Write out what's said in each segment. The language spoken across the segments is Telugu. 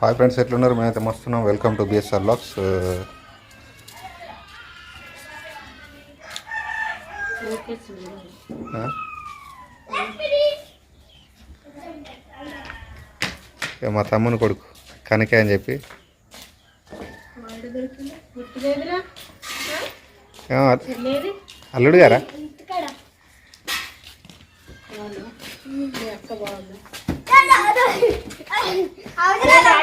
హాయ్ ఫ్రెండ్స్ ఎట్లున్నారు? మేమైతే మస్తున్నాం. వెల్కమ్ టు బిఎస్ఆర్ బ్లాగ్స్ మా తమ్ముని కొడుకు కనకే అని చెప్పి. ఏమో అల్లుడు గారా?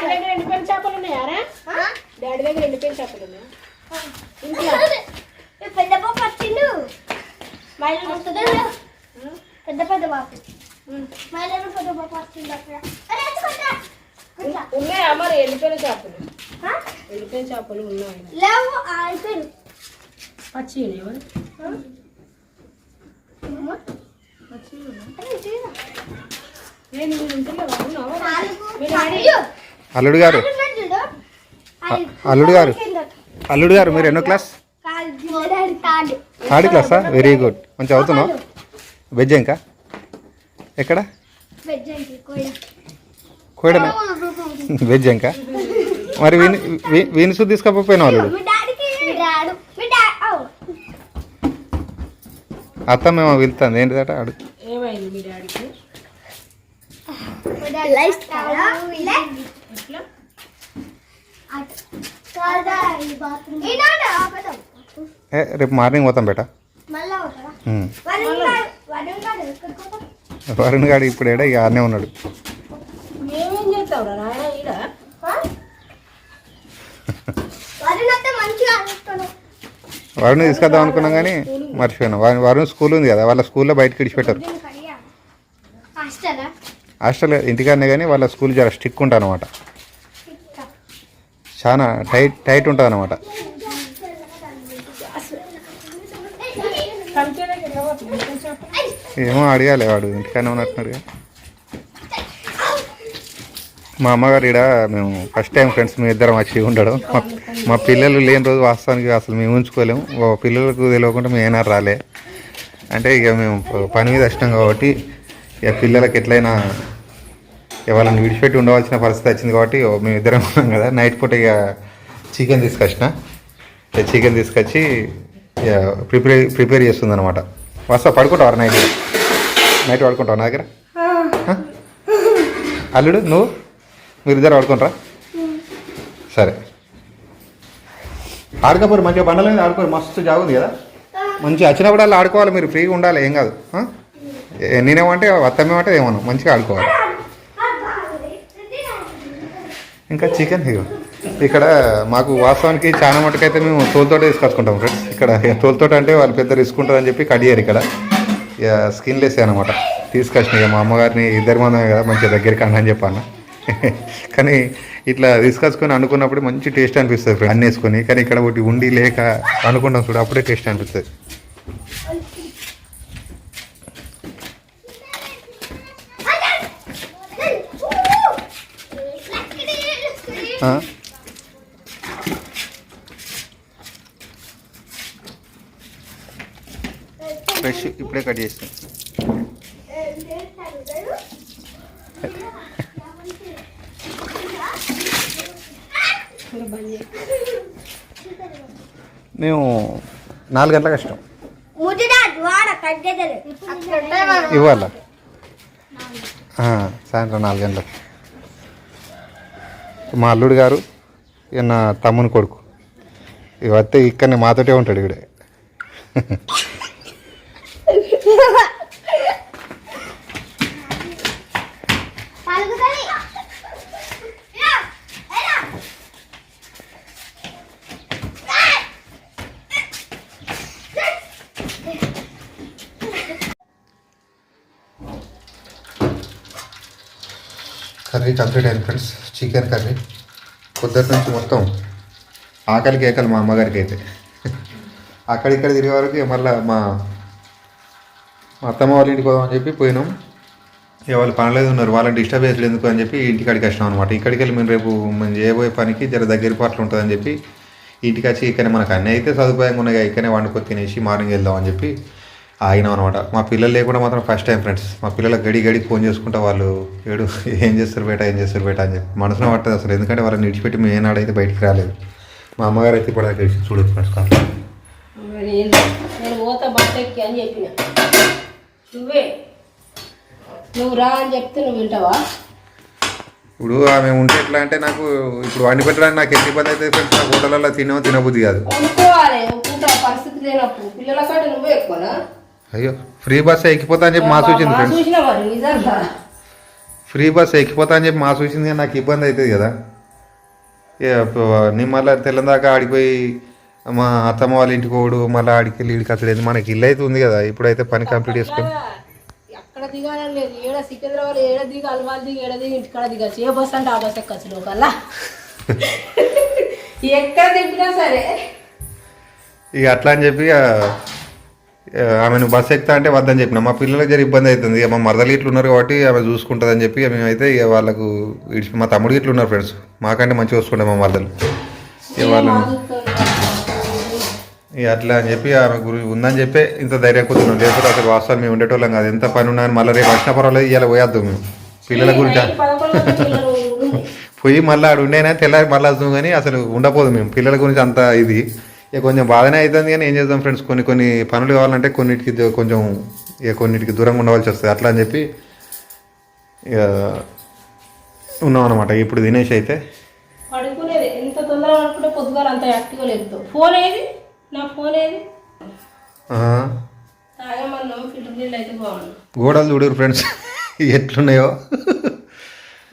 దగ్గర ఎండిపోయిన చేపలు ఉన్నాయారా డాడీ దగ్గర ఎండిపోయిన చేపలు ఉన్నాయా? పెద్ద పాప వచ్చిండు. మైలు పెద్ద పెద్ద బాపు మైలు పెద్ద పాప వచ్చిండు అక్కడ. ఉన్నాయా? మరి ఎండిపోయిన చేపలు? ఎండిపోయిన చేపలు ఉన్నాయి? లేవు అయిపోయింది పచ్చి నేను అల్లుడు గారు. అల్లుడు గారు అల్లుడు గారు. మీరు ఎన్నో క్లాస్? తాడు. థర్డ్ క్లాసా? వెరీ గుడ్ మంచి అవుతున్నావు? వెజ్ ఇంకా? ఎక్కడ? కోయడమే వెజ్ ఇంకా? మరి వీని వీ- వీని సుద్ది తీసుకపోయినావు అల్లుడు? అత్త మేము వెళ్తాను ఏంటిదట? అడుగు ఏ రేపు మార్నింగ్ పోతాం బేట. వరుణ్ గాడు వరుణ్ ఇప్పుడు ఏడా? ఇక ఆడనే ఉన్నాడు. వరుణ్ తీసుకొద్దాం అనుకున్నాం కానీ మర్చిపోయినా. వరుణ్ వరుణ్ స్కూల్ ఉంది కదా వాళ్ళ స్కూల్లో బయటకి విడిచిపెట్టారు హాస్టల్ ఇంటికాడనే కానీ వాళ్ళ స్కూల్ జర స్టిక్ ఉంటుంది అనమాట చాలా టైట్ టైట్ ఉంటుంది అనమాట ఏమో అడగాలి వాడు ఇంటికాడనే ఉన్నట్టున్నాడుగా మా అమ్మగారు ఇక్కడ మేము ఫస్ట్ టైం ఫ్రెండ్స్ మేము ఇద్దరం వచ్చి ఉండడం. మా పిల్లలు లేని రోజు వాస్తవానికి అసలు మేము ఉంచుకోలేము ఓ పిల్లలకు తెలియకుండా మేము ఏనారు రాలే. అంటే ఇక మేము పని మీద వచ్చినాం కాబట్టి ఇక పిల్లలకి ఎట్లయినా వాళ్ళని విడిచిపెట్టి ఉండవలసిన పరిస్థితి వచ్చింది కాబట్టి మేము ఇద్దరం ఉన్నాం కదా. నైట్ పూట ఇక చికెన్ తీసుకొచ్చిన. ఇక చికెన్ తీసుకొచ్చి ఇక ప్రిపేర్ ప్రిపేర్ చేస్తుంది అనమాట వస్తా పడుకుంటావు నైట్? నైట్ పడుకుంటావు నా దగ్గర? అల్లుడు నువ్వు? మీరిద్దరు ఆడుకుంటారా? సరే. ఆడుకోపోరు మంచిగా బండల మీద ఆడుకోరు. మస్తు జాగుంది కదా. మంచిగా వచ్చినప్పుడల్లా ఆడుకోవాలి మీరు ఫ్రీగా ఉండాలి ఏం కాదు. నేనేమంటే అత్తమేమంటే ఏమన్నా మంచిగా ఆడుకోవాలి. ఇంకా చికెన్ ఇగో. ఇక్కడ మాకు వాస్తవానికి చాలా మటుకైతే మేము తోలుతోట తీసుకొచ్చుకుంటాం ఫ్రెండ్స్ ఇక్కడ తోలుతోట అంటే వాళ్ళు పెద్ద రిస్క్ ఉంటుందని చెప్పి కడియారు ఇక్కడ. ఇక స్కిన్లెస్ అనమాట తీసుకొచ్చిన ఇక మా అమ్మగారిని ఇద్దరి మందమే కదా మంచిగా దగ్గరికి అని చెప్పాను. కానీ ఇట్లా తీసుకొచ్చుకొని అనుకున్నప్పుడు మంచి టేస్ట్ అనిపిస్తుంది ఫ్రెండ్ అన్నీ వేసుకొని. కానీ ఇక్కడ ఒకటి ఉండి లేక అనుకుంటాం చూడు అప్పుడే టేస్ట్ అనిపిస్తుంది. ఫ్రెష్ ఇప్పుడే కట్ చేస్తాం. మేము నాలుగు గంటలకు ఇష్టం ముదిరాజు వాడ తగ్గదలే ఇవ్వాలా? ఆ, సాయంత్రం నాలుగు గంటలకు. మా అల్లుడు గారు ఈయన నా తమ్ముని కొడుకు. ఇవతే వస్తే ఇక్కడనే మాతోటే ఉంటాడు ఇక్కడే కర్రీ కంప్లీట్ అయింది ఫ్రెండ్స్. Chicken curry. పొద్దున్న నుంచి మొత్తం ఆకలికి కేకలు మా అమ్మగారికి అయితే అక్కడిక్కడ తిరిగే వరకు మళ్ళీ మా మా అత్తమ్మ వాళ్ళ ఇంటికి పోదామని చెప్పి పోయినాం. ఇక వాళ్ళు పనిలేదు ఉన్నారు వాళ్ళని డిస్టర్బ్ చేసలేదు ఎందుకు అని చెప్పి ఇంటికాడికి వచ్చినాం అనమాట ఇక్కడికి వెళ్ళి మేము రేపు మేము చేయబోయే పనికి జర దగ్గర పాటలు ఉంటుందని చెప్పి ఇంటికి వచ్చి ఇక్కడ మనకు అన్నీ అయితే సదుపాయంగా ఉన్నాయి ఇక్కడనే వండుకొని తినేసి మార్నింగ్ వెళ్దాం అని చెప్పి ఆగినాం అనమాట మా పిల్లలు లేకుండా మాత్రం ఫస్ట్ టైం ఫ్రెండ్స్ మా పిల్లలకు గడి గడి ఫోన్ చేసుకుంటా వాళ్ళు ఏడు ఏం చేస్తారు బేట ఏం చేస్తారు బేట? అని చెప్పి. మనసులో పట్టదు అసలు. ఎందుకంటే వాళ్ళని విడిచిపెట్టి మేము ఏనాడైతే బయటికి రాలేదు. మా అమ్మగారు అయితే ఇప్పుడు దాకా చూడదు ఫ్రెండ్స్ నేను నేను పోతా బట్ట ఎక్కి అని చెప్పిన. నువ్వే నువ్వు రా అని చెప్తే నువ్వు వింటావా? ఇప్పుడు ఆమె ఉంటే ఎట్లా అంటే నాకు ఇప్పుడు వండి పెట్టడానికి నాకు ఎన్ని ఇబ్బంది అయితే ఫ్రెండ్స్ నాకు హోటల్లో తినో తినబుద్ధి కాదు. పరిస్థితి లేనప్పుడు. పిల్లల కాడ నువ్వే ఎక్కువనా? అయ్యో ఫ్రీ బస్ ఎక్కిపోతా అని చెప్పి మా సూచింది ఫ్రెండ్స్ ఫ్రీ బస్ ఎక్కిపోతా అని చెప్పి మా సూచింది కానీ నాకు ఇబ్బంది అవుతుంది కదా. నేను మళ్ళీ తెల్లం దాకా ఆడిపోయి మా అత్తమ్మ వాళ్ళ ఇంటికి పోడు మళ్ళీ ఆడికి వెళ్ళి ఇడికి అసలు మనకి ఇల్లు అయితే ఉంది కదా ఇప్పుడైతే పని కంప్లీట్ చేసుకొని. ఎక్కడ దిగాలని లేదు. ఏడ సికింద్రాబాద్ ఏడ దిగి అలవాలు దిగి ఏడ దిగి ఇంటికాడ దిగచ్చు ఏ బస్ అంటే ఆ బస్ ఎక్కచ్చు లోకల్లా ఎక్కడ దిగినా సరే. ఇక అట్లా అని చెప్పి ఆమెను బస్ ఎక్కుతా అంటే వద్దని చెప్పిన. మా పిల్లలకు జర ఇబ్బంది అవుతుంది. ఇక మా మరదలు ఇట్లు ఉన్నారు కాబట్టి ఆమె చూసుకుంటుందని చెప్పి మేమైతే ఇక వాళ్ళకు ఇడిచి మా తమ్ముడు ఇట్లు ఉన్నారు ఫ్రెండ్స్. మాకంటే మంచిగా చూసుకుంటాం మా మరదలు. ఇక వాళ్ళని ఇక అట్లా అని చెప్పి ఆమె గురి ఉందని చెప్పి ఇంత ధైర్యం కూర్చున్నాం. లేకపోతే అసలు వాస్తవం మేము ఉండేటోళ్ళం కాదు. ఎంత పని ఉన్నా మళ్ళీ రేపు వచ్చిన పర్వాలేదు ఇలా పోయేద్దాం మేము. పిల్లల గురించి. పోయి మళ్ళీ ఆడు ఉండేనా తెల్లారి మళ్ళీ వస్తాం కానీ అసలు ఉండపోదు మేము. పిల్లల గురించి అంత ఇది. ఇక కొంచెం బాధనే అవుతుంది కానీ ఏం చేద్దాం ఫ్రెండ్స్ కొన్ని కొన్ని పనులు కావాలంటే కొన్నిటికి కొంచెం ఇక కొన్నిటికి దూరంగా ఉండవలసి వస్తుంది. అట్లా అని చెప్పి ఇక ఉన్నాం అనమాట ఇప్పుడు దినేష్ అయితే పడుకునేది ఎంత తొందరగా అనుకుంటే పొద్దుగాల అంత యాక్టివ్గా లేదు ఫోన్ ఏది? నా ఫోన్ ఏది? ఆ, తాగమన్నాం ఫిల్టర్ నీళ్ళు అయితే బాగుండు. గోడలు చూడరు ఫ్రెండ్స్ ఎట్లున్నాయో?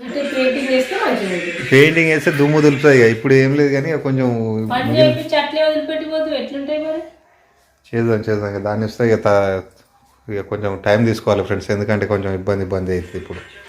అంటే పెయింటింగ్ వేస్తే మంచిగా ఉంటుంది పెయింటింగ్ వేస్తే దుమ్ము దులుపుతుంది ఇక. ఇప్పుడు ఏం లేదు కానీ ఇక కొంచెం చేద్దాం చేద్దాం ఇక. దాన్ని ఇస్తే ఇక త- ఇక కొంచెం టైం తీసుకోవాలి ఫ్రెండ్స్. ఎందుకంటే కొంచెం ఇబ్బంది ఇబ్బంది అవుతుంది ఇప్పుడు.